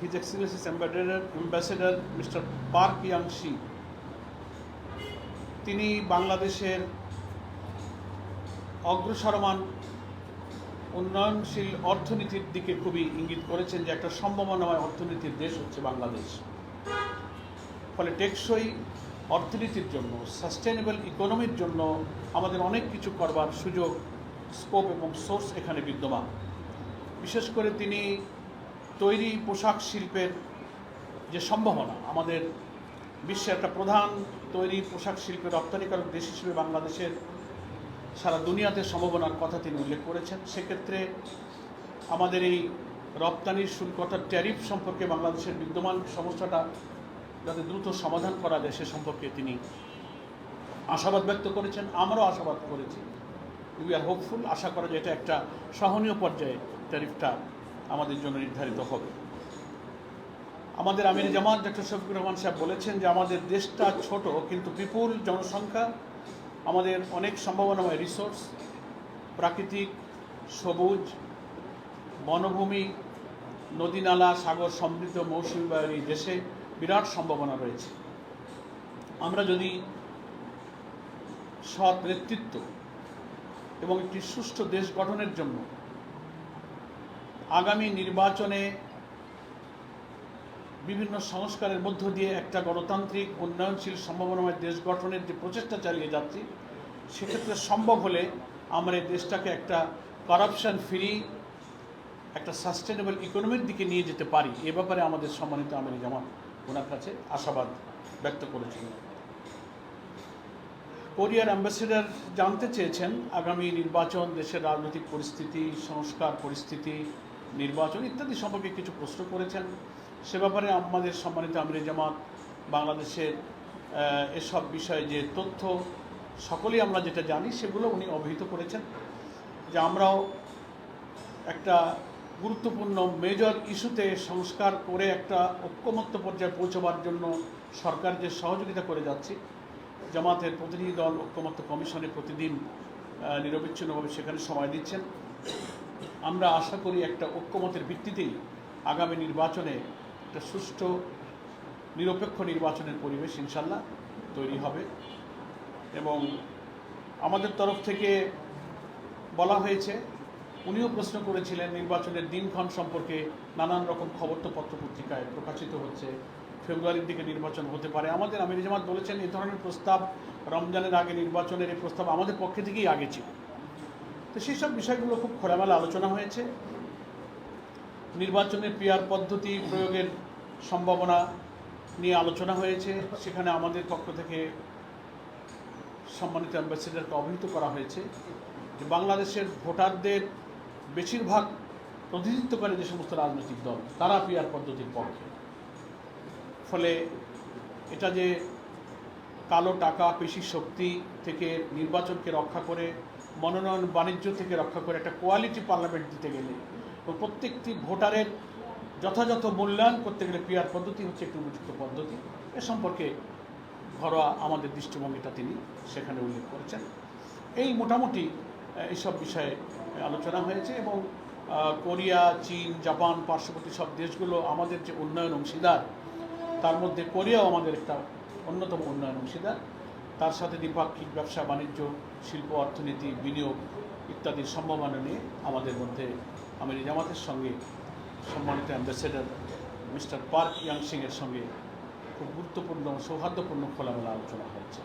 His Excellency's Ambassador, Ambassador Mr. Park Yang-shi তিনি বাংলাদেশের অগ্রসরমান উন্নয়নশীল অর্থনীতির দিকে খুবই ইঙ্গিত করেছেন যে একটা সম্ভাবনাময় অর্থনীতির দেশ হচ্ছে বাংলাদেশ ফলে টেকসই অর্থনীতির জন্য সাস্টেনেবল ইকোনমির জন্য আমাদের অনেক কিছু করবার সুযোগ স্কোপ এবং সোর্স এখানে বিদ্যমান বিশেষ করে তিনি তৈরি পোশাক শিল্পের যে সম্ভাবনা, আমাদের বিশ্বের একটা প্রধান তৈরি পোশাক শিল্পের রপ্তানিকারক দেশ হিসেবে বাংলাদেশের সারা দুনিয়াতে সম্ভাবনার কথা তিনি উল্লেখ করেছেন, সেক্ষেত্রে আমাদের এই রপ্তানির শুল্কতার ট্যারিফ সম্পর্কে বাংলাদেশের বিদ্যমান সমস্যাটা যাতে দ্রুত সমাধান করা যায় সে সম্পর্কে তিনি আশাবাদ ব্যক্ত করেছেন, আমরাও আশাবাদ করেছি। উই আর হোপফুল আশা করা যায় এটা একটা সহনীয় পর্যায়ে ট্যারিফটা আমাদের জন্য নির্ধারিত হবে। আমাদের আমির জামাত ডক্টর শফিকুর রহমান সাহেব বলেছেন যে আমাদের দেশটা ছোট, কিন্তু বিপুল জনসংখ্যা, আমাদের অনেক সম্ভাবনাময় রিসোর্স প্রাকৃতিক, সবুজ, বনভূমি, নদী নালা, সাগর সমৃদ্ধ মৌসুমী বায়ুর এই দেশে বিরাট সম্ভাবনা রয়েছে। আমরা যদি সৎ নেতৃত্ব এবং একটি সুষ্ঠু দেশ গঠনের জন্য আগামী নির্বাচনে বিভিন্ন সংস্কারের মধ্য দিয়ে একটা গণতান্ত্রিক, উন্নয়নশীল, সম্ভাবনাময় দেশ গঠনের যে প্রচেষ্টা চালিয়ে যাচ্ছি, সেক্ষেত্রে সম্ভব হলে আমরা এই দেশটাকে একটা করাপশন ফ্রি একটা সাস্টেনেবল ইকোনমির দিকে নিয়ে যেতে পারি। এ ব্যাপারে আমাদের সম্মানিত আমির জামান ওনার কাছে আশাবাদ ব্যক্ত করেছিলেন কোরিয়ার অ্যাম্বাসেডার জানতে চেয়েছেন, আগামী নির্বাচন দেশের রাজনৈতিক পরিস্থিতি, সংস্কার পরিস্থিতি নির্বাচন ইত্যাদি সম্পর্কে কিছু প্রশ্ন করেছেন। সে ব্যাপারে আমাদের সম্মানিত আমির জামাত, বাংলাদেশের এসব বিষয়ে যে তথ্য সকলেই আমরা যেটা জানি সেগুলো উনি অবহিত করেছেন। যে আমরাও একটা গুরুত্বপূর্ণ মেজর ইস্যুতে সংস্কার করে একটা ঐক্যমত্য পর্যায়ে পৌঁছবার জন্য সরকার যে সহযোগিতা করে যাচ্ছি, জামাতের প্রতিনিধি দল, ঐক্যমত্য কমিশনে প্রতিদিন নিরবিচ্ছিন্নভাবে সেখানে সময় দিচ্ছেন। আমরা আশা করি একটা ঐক্যমতের ভিত্তিতেই আগামী নির্বাচনে একটা সুষ্ঠু, নিরপেক্ষ নির্বাচনের পরিবেশ ইনশাল্লাহ তৈরি হবে। এবং আমাদের তরফ থেকে বলা হয়েছে, উনিও প্রশ্ন করেছিলেন নির্বাচনের দিনক্ষণ সম্পর্কে নানান রকম খবর তো পত্র পত্রিকায় প্রকাশিত হচ্ছে। ফেব্রুয়ারির দিকে নির্বাচন হতে পারে। আমাদের আমির জামাত বলেছেন এই ধরনের প্রস্তাব রমজানের আগে নির্বাচনের এই প্রস্তাব আমাদের পক্ষে থেকেই আগে ছিল। তো সেই সব বিষয়গুলো খুব খোলামেলা আলোচনা হয়েছে। নির্বাচনের পিয়ার পদ্ধতি প্রয়োগের সম্ভাবনা নিয়ে আলোচনা হয়েছে। সেখানে আমাদের পক্ষ থেকে সম্মানিত অ্যাম্বাসেডারকে অবহিত করা হয়েছে যে বাংলাদেশের ভোটারদের বেশিরভাগ প্রতিনিধিত্বকারী যে সমস্ত রাজনৈতিক দল, তারা পিয়ার পদ্ধতির পক্ষে। ফলে এটা যে কালো টাকা, পেশি শক্তি থেকে নির্বাচনকে রক্ষা করে, মনোনয়ন বাণিজ্য থেকে রক্ষা করে একটা কোয়ালিটি পার্লামেন্ট দিতে গেলে। ও প্রত্যেকটি ভোটারের যথাযথ মূল্যায়ন করতে গেলে পিয়ার পদ্ধতি হচ্ছে একটি উপযুক্ত পদ্ধতি। এ সম্পর্কে ঘরোয়া আমাদের দৃষ্টিভঙ্গিটা তিনি সেখানে উল্লেখ করেছেন। এই মোটামুটি এইসব বিষয়ে আলোচনা হয়েছে এবং কোরিয়া, চীন, জাপান, পার্শ্ববর্তী সব দেশগুলো আমাদের যে উন্নয়ন অংশীদার, তার মধ্যে কোরিয়াও আমাদের একটা অন্যতম উন্নয়ন অংশীদার। তার সাথে দ্বিপাক্ষিক ব্যবসা, বাণিজ্য, শিল্প, অর্থনীতি, বিনিয়োগ ইত্যাদির সম্ভাবনা নিয়ে আমাদের মধ্যে আমির জামাতের সঙ্গে সম্মানিত অ্যাম্বাসেডার মিস্টার পার্ক ইয়াং সিংয়ের সঙ্গে খুব গুরুত্বপূর্ণ, সৌহার্দ্যপূর্ণ খোলামেলা আলোচনা হয়েছে।